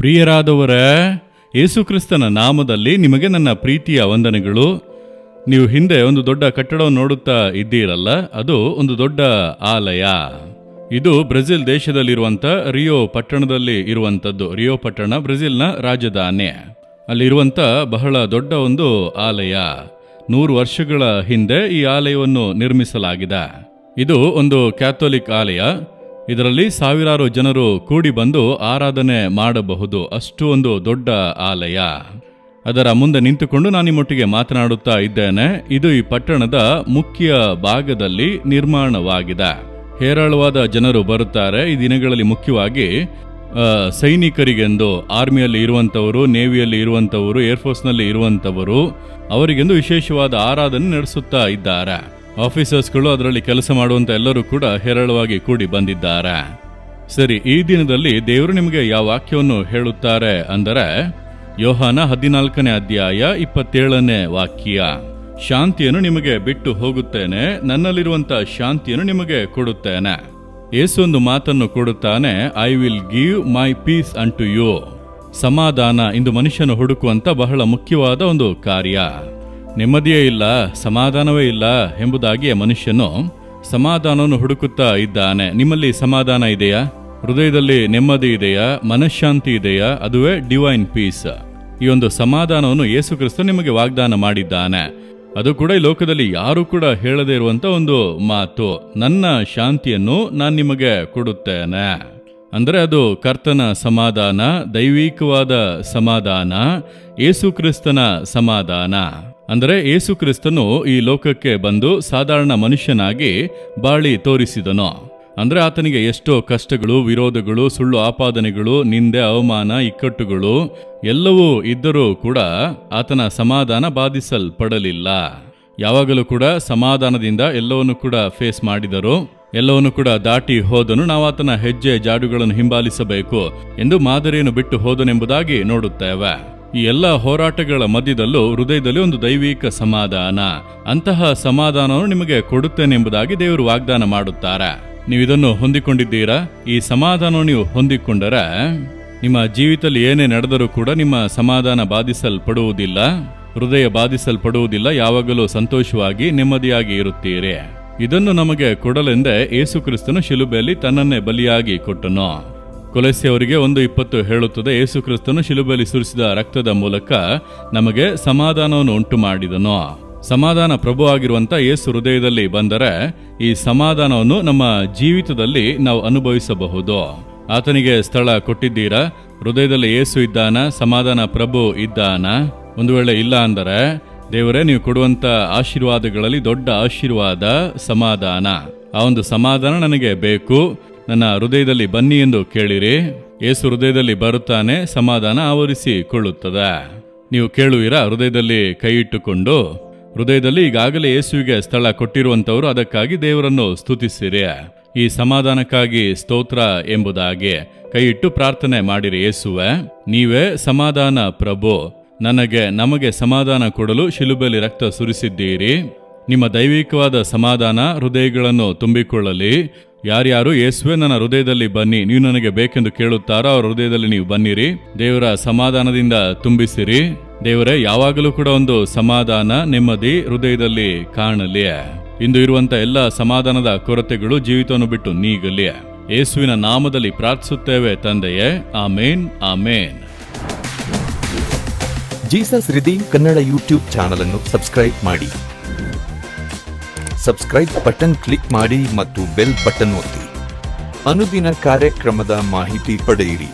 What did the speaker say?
ಪ್ರಿಯರಾದವರೇ, ಯೇಸುಕ್ರಿಸ್ತನ ನಾಮದಲ್ಲಿ ನಿಮಗೆ ನನ್ನ ಪ್ರೀತಿಯ ವಂದನೆಗಳು. ನೀವು ಹಿಂದೆ ಒಂದು ದೊಡ್ಡ ಕಟ್ಟಡವನ್ನು ನೋಡುತ್ತಾ ಇದ್ದೀರಲ್ಲ, ಅದು ಒಂದು ದೊಡ್ಡ ಆಲಯ. ಇದು ಬ್ರೆಜಿಲ್ ದೇಶದಲ್ಲಿರುವಂಥ ರಿಯೋ ಪಟ್ಟಣದಲ್ಲಿ ಇರುವಂಥದ್ದು. ರಿಯೋ ಪಟ್ಟಣ ಬ್ರೆಜಿಲ್ನ ರಾಜಧಾನಿ. ಅಲ್ಲಿರುವಂಥ ಬಹಳ ದೊಡ್ಡ ಒಂದು ಆಲಯ. ನೂರು ವರ್ಷಗಳ ಹಿಂದೆ ಈ ಆಲಯವನ್ನು ನಿರ್ಮಿಸಲಾಗಿದೆ. ಇದು ಒಂದು ಕ್ಯಾಥೋಲಿಕ್ ಆಲಯ. ಇದರಲ್ಲಿ ಸಾವಿರಾರು ಜನರು ಕೂಡಿ ಬಂದು ಆರಾಧನೆ ಮಾಡಬಹುದು. ಅಷ್ಟು ಒಂದು ದೊಡ್ಡ ಆಲಯ. ಅದರ ಮುಂದೆ ನಿಂತುಕೊಂಡು ನಾನು ನಿಮ್ಮೊಟ್ಟಿಗೆ ಮಾತನಾಡುತ್ತಾ ಇದ್ದೇನೆ. ಇದು ಈ ಪಟ್ಟಣದ ಮುಖ್ಯ ಭಾಗದಲ್ಲಿ ನಿರ್ಮಾಣವಾಗಿದೆ. ಹೇರಳವಾದ ಜನರು ಬರುತ್ತಾರೆ. ಈ ದಿನಗಳಲ್ಲಿ ಮುಖ್ಯವಾಗಿ ಸೈನಿಕರಿಗೆಂದು, ಆರ್ಮಿಯಲ್ಲಿ ಇರುವಂಥವರು ನೇವಿಯಲ್ಲಿ ಇರುವಂಥವರು ಏರ್ಫೋರ್ಸ್ನಲ್ಲಿ ಇರುವಂಥವರು ಅವರಿಗೆಂದು ವಿಶೇಷವಾದ ಆರಾಧನೆ ನಡೆಸುತ್ತಾ ಇದ್ದಾರೆ. ಆಫೀಸರ್ಸ್ಗಳು ಅದರಲ್ಲಿ ಕೆಲಸ ಮಾಡುವಂತ ಎಲ್ಲರೂ ಕೂಡ ಹೇರಳವಾಗಿ ಕೂಡಿ ಬಂದಿದ್ದಾರೆ. ಸರಿ, ಈ ದಿನದಲ್ಲಿ ದೇವರು ನಿಮಗೆ ಯಾವ ವಾಕ್ಯವನ್ನು ಹೇಳುತ್ತಾರೆ ಅಂದರೆ, ಯೋಹಾನ ಹದಿನಾಲ್ಕನೇ ಅಧ್ಯಾಯ ಇಪ್ಪತ್ತೇಳನೇ ವಾಕ್ಯ, ಶಾಂತಿಯನ್ನು ನಿಮಗೆ ಬಿಟ್ಟು ಹೋಗುತ್ತೇನೆ, ನನ್ನಲ್ಲಿರುವಂತ ಶಾಂತಿಯನ್ನು ನಿಮಗೆ ಕೊಡುತ್ತೇನೆ. ಏಸೊಂದು ಮಾತನ್ನು ಕೊಡುತ್ತಾನೆ, I will give my peace unto you. ಸಮಾಧಾನ ಇಂದು ಮನುಷ್ಯನು ಹುಡುಕುವಂತ ಬಹಳ ಮುಖ್ಯವಾದ ಒಂದು ಕಾರ್ಯ. ನೆಮ್ಮದಿಯೇ ಇಲ್ಲ, ಸಮಾಧಾನವೇ ಇಲ್ಲ ಎಂಬುದಾಗಿ ಮನುಷ್ಯನು ಸಮಾಧಾನವನ್ನು ಹುಡುಕುತ್ತಾ ಇದ್ದಾನೆ. ನಿಮ್ಮಲ್ಲಿ ಸಮಾಧಾನ ಇದೆಯಾ? ಹೃದಯದಲ್ಲಿ ನೆಮ್ಮದಿ ಇದೆಯಾ? ಮನಃಶಾಂತಿ ಇದೆಯಾ? ಅದುವೇ ಡಿವೈನ್ ಪೀಸ್ ಈ ಒಂದು ಸಮಾಧಾನವನ್ನು ಯೇಸು ಕ್ರಿಸ್ತ ನಿಮಗೆ ವಾಗ್ದಾನ ಮಾಡಿದ್ದಾನೆ. ಅದು ಕೂಡ ಈ ಲೋಕದಲ್ಲಿ ಯಾರೂ ಕೂಡ ಹೇಳದೇ ಇರುವಂತ ಒಂದು ಮಾತು. ನನ್ನ ಶಾಂತಿಯನ್ನು ನಾನು ನಿಮಗೆ ಕೊಡುತ್ತೇನೆ. ಅಂದರೆ ಅದು ಕರ್ತನ ಸಮಾಧಾನ, ದೈವಿಕವಾದ ಸಮಾಧಾನ ಏಸುಕ್ರಿಸ್ತನ ಸಮಾಧಾನ. ಅಂದರೆ ಏಸುಕ್ರಿಸ್ತನು ಈ ಲೋಕಕ್ಕೆ ಬಂದು ಸಾಧಾರಣ ಮನುಷ್ಯನಾಗಿ ಬಾಳಿ ತೋರಿಸಿದನು. ಅಂದ್ರೆ ಆತನಿಗೆ ಎಷ್ಟೋ ಕಷ್ಟಗಳು, ವಿರೋಧಗಳು, ಸುಳ್ಳು ಆಪಾದನೆಗಳು, ನಿಂದೆ, ಅವಮಾನ, ಇಕ್ಕಟ್ಟುಗಳು, ಎಲ್ಲವೂ ಇದ್ದರೂ ಕೂಡ ಆತನ ಸಮಾಧಾನ ಬಾಧಿಸಲ್ಪಡಲಿಲ್ಲ. ಯಾವಾಗಲೂ ಕೂಡ ಸಮಾಧಾನದಿಂದ ಎಲ್ಲವನ್ನು ಕೂಡ ಫೇಸ್ ಮಾಡಿದರು. ಎಲ್ಲವನ್ನು ಕೂಡ ದಾಟಿ ಹೋದನು. ನಾವು ಆತನ ಹೆಜ್ಜೆ ಜಾಡುಗಳನ್ನು ಹಿಂಬಾಲಿಸಬೇಕು ಎಂದು ಮಾದರಿಯನ್ನು ಬಿಟ್ಟು ಹೋದನೆಂಬುದಾಗಿ ನೋಡುತ್ತೇವೆ. ಈ ಎಲ್ಲ ಹೋರಾಟಗಳ ಮಧ್ಯದಲ್ಲೂ ಹೃದಯದಲ್ಲಿ ಒಂದು ದೈವಿಕ ಸಮಾಧಾನ. ಅಂತಹ ಸಮಾಧಾನವನ್ನು ನಿಮಗೆ ಕೊಡುತ್ತೇನೆಂಬುದಾಗಿ ದೇವರು ವಾಗ್ದಾನ ಮಾಡುತ್ತಾರೆ. ನೀವು ಇದನ್ನು ಹೊಂದಿಕೊಂಡಿದ್ದೀರಾ? ಈ ಸಮಾಧಾನವನ್ನು ನೀವು ಹೊಂದಿಕೊಂಡರೆ ನಿಮ್ಮ ಜೀವಿತದಲ್ಲಿ ಏನೇ ನಡೆದರೂ ಕೂಡ ನಿಮ್ಮ ಸಮಾಧಾನ ಬಾಧಿಸಲ್ಪಡುವುದಿಲ್ಲ. ಹೃದಯ ಬಾಧಿಸಲ್ಪಡುವುದಿಲ್ಲ. ಯಾವಾಗಲೂ ಸಂತೋಷವಾಗಿ ನೆಮ್ಮದಿಯಾಗಿ ಇರುತ್ತೀರಿ. ಇದನ್ನು ನಮಗೆ ಕೊಡಲೆಂದೇ ಏಸು ಕ್ರಿಸ್ತನು ಶಿಲುಬೆಯಲ್ಲಿ ತನ್ನನ್ನೇ ಬಲಿಯಾಗಿ ಕೊಟ್ಟನು. ಕೊಲೆಸಿಯವರಿಗೆ ಒಂದು ಇಪ್ಪತ್ತು ಹೇಳುತ್ತದೆ, ಏಸು ಕ್ರಿಸ್ತನು ಶಿಲುಬೆಯಲ್ಲಿ ಸುರಿಸಿದ ರಕ್ತದ ಮೂಲಕ ನಮಗೆ ಸಮಾಧಾನವನ್ನು ಉಂಟು ಮಾಡಿದನು ಸಮಾಧಾನ ಪ್ರಭು ಆಗಿರುವಂತ ಯೇಸು ಹೃದಯದಲ್ಲಿ ಬಂದರೆ ಈ ಸಮಾಧಾನವನ್ನು ನಮ್ಮ ಜೀವಿತದಲ್ಲಿ ನಾವು ಅನುಭವಿಸಬಹುದು. ಆತನಿಗೆ ಸ್ಥಳ ಕೊಟ್ಟಿದ್ದೀರಾ? ಹೃದಯದಲ್ಲಿ ಏಸು ಇದ್ದಾನ? ಸಮಾಧಾನ ಪ್ರಭು ಇದ್ದಾನ? ಒಂದು ವೇಳೆ ಇಲ್ಲ ಅಂದರೆ ದೇವರೇ, ನೀವು ಕೊಡುವಂತ ಆಶೀರ್ವಾದಗಳಲ್ಲಿ ದೊಡ್ಡ ಆಶೀರ್ವಾದ, ಸಮಾಧಾನ. ಆ ಒಂದು ಸಮಾಧಾನ ನನಗೆ ಬೇಕು. ನನ್ನ ಹೃದಯದಲ್ಲಿ ಬನ್ನಿ ಎಂದು ಕೇಳಿರಿ. ಯೇಸು ಹೃದಯದಲ್ಲಿ ಬರುತ್ತಾನೆ, ಸಮಾಧಾನ ಆವರಿಸಿಕೊಳ್ಳುತ್ತದೆ. ನೀವು ಕೇಳುವಿರಾ, ಹೃದಯದಲ್ಲಿ ಕೈ ಇಟ್ಟುಕೊಂಡು? ಹೃದಯದಲ್ಲಿ ಈಗಾಗಲೇ ಯೇಸುವಿಗೆ ಸ್ಥಳ ಕೊಟ್ಟಿರುವಂತವರು ಅದಕ್ಕಾಗಿ ದೇವರನ್ನು ಸ್ತುತಿಸಿರಿ. ಈ ಸಮಾಧಾನಕ್ಕಾಗಿ ಸ್ತೋತ್ರ ಎಂಬುದಾಗಿ. ಕೈ ಇಟ್ಟು ಪ್ರಾರ್ಥನೆ ಮಾಡಿರಿ, ಯೇಸುವೆ, ನೀವೇ ಸಮಾಧಾನ ಪ್ರಭು. ನನಗೆ ನಮಗೆ ಸಮಾಧಾನ ಕೊಡಲು ಶಿಲುಬೆಲಿ ರಕ್ತ ಸುರಿಸಿದ್ದೀರಿ. ನಿಮ್ಮ ದೈವಿಕವಾದ ಸಮಾಧಾನ ಹೃದಯಗಳನ್ನು ತುಂಬಿಕೊಳ್ಳಲಿ. ಯಾರ್ಯಾರು ಯೇಸುವೆ ನನ್ನ ಹೃದಯದಲ್ಲಿ ಬನ್ನಿ, ನೀವು ನನಗೆ ಬೇಕೆಂದು ಕೇಳುತ್ತಾರೋ ಅವರ ಹೃದಯದಲ್ಲಿ ನೀವು ಬನ್ನಿರಿ. ದೇವರ ಸಮಾಧಾನದಿಂದ ತುಂಬಿಸಿರಿ. ದೇವರೇ, ಯಾವಾಗಲೂ ಕೂಡ ಒಂದು ಸಮಾಧಾನ ನೆಮ್ಮದಿ ಹೃದಯದಲ್ಲಿ ಕಾಣಲಿ. ಇಂದು ಇರುವಂತ ಎಲ್ಲ ಸಮಾಧಾನದ ಕೊರತೆಗಳು ಜೀವಿತವನ್ನು ಬಿಟ್ಟು ನೀಗಲಿ. ಯೇಸುವಿನ ನಾಮದಲ್ಲಿ ಪ್ರಾರ್ಥಿಸುತ್ತೇವೆ ತಂದೆಯೇ. Amen amen. Jesus redeem Kannada YouTube channel ಅನ್ನು ಸಬ್ಸ್ಕ್ರೈಬ್ ಮಾಡಿ. ಸಬ್ಸ್ಕ್ರೈಬ್ ಬಟನ್ ಕ್ಲಿಕ್ ಮಾಡಿ ಮತ್ತು ಬೆಲ್ ಬಟನ್ ಒತ್ತಿ. ಅನುದಿನ ಕಾರ್ಯಕ್ರಮದ ಮಾಹಿತಿ ಪಡೆಯಿರಿ.